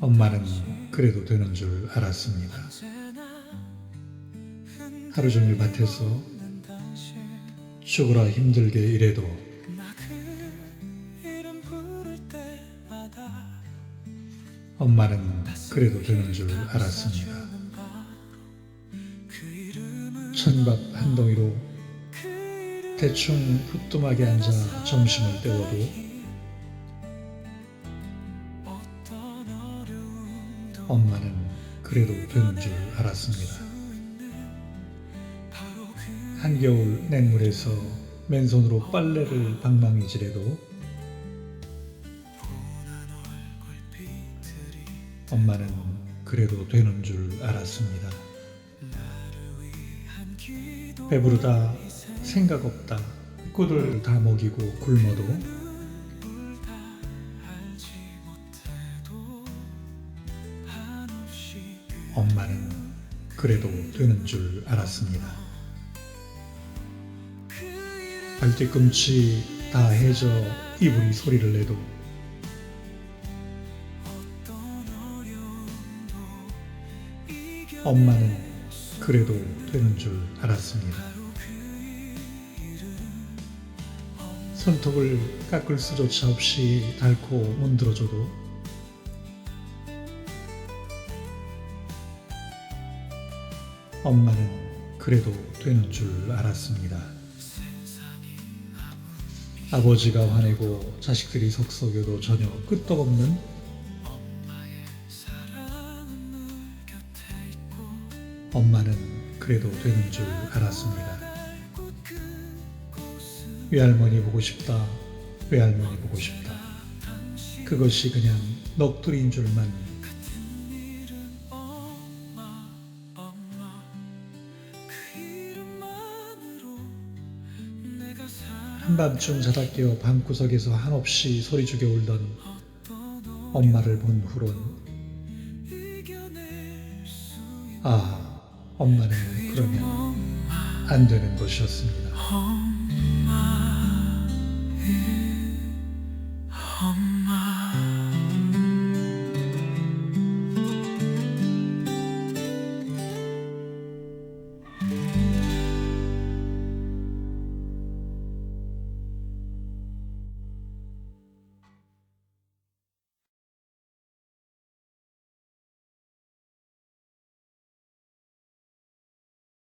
엄마는 그래도 되는 줄 알았습니다. 하루 종일 밭에서 죽으라 힘들게 일해도 엄마는 그래도 되는 줄 알았습니다. 천밥 한 덩이로 대충 부뚜막에 앉아 점심을 때워도 엄마는 그래도 되는 줄 알았습니다. 한겨울 냉물에서 맨손으로 빨래를 방망이질해도 엄마는 그래도 되는 줄 알았습니다. 배부르다 생각 없다 식구들 다 먹이고 굶어도 엄마는 그래도 되는 줄 알았습니다. 발뒤꿈치 다 해져 이불이 소리를 내도 엄마는 그래도 되는 줄 알았습니다. 손톱을 깎을 수조차 없이 닳고 문드러져도 엄마는 그래도 되는 줄 알았습니다. 아버지가 화내고 자식들이 속썩여도 전혀 끄떡없는 엄마는 그래도 되는 줄 알았습니다. 외할머니 보고 싶다. 외할머니 보고 싶다. 그것이 그냥 넋두리인 줄만 한밤중 자다 깨어 방구석에서 한없이 소리 죽여 울던 엄마를 본 후론 아 엄마는 그러면 안 되는 것이었습니다. 엄마, 엄마.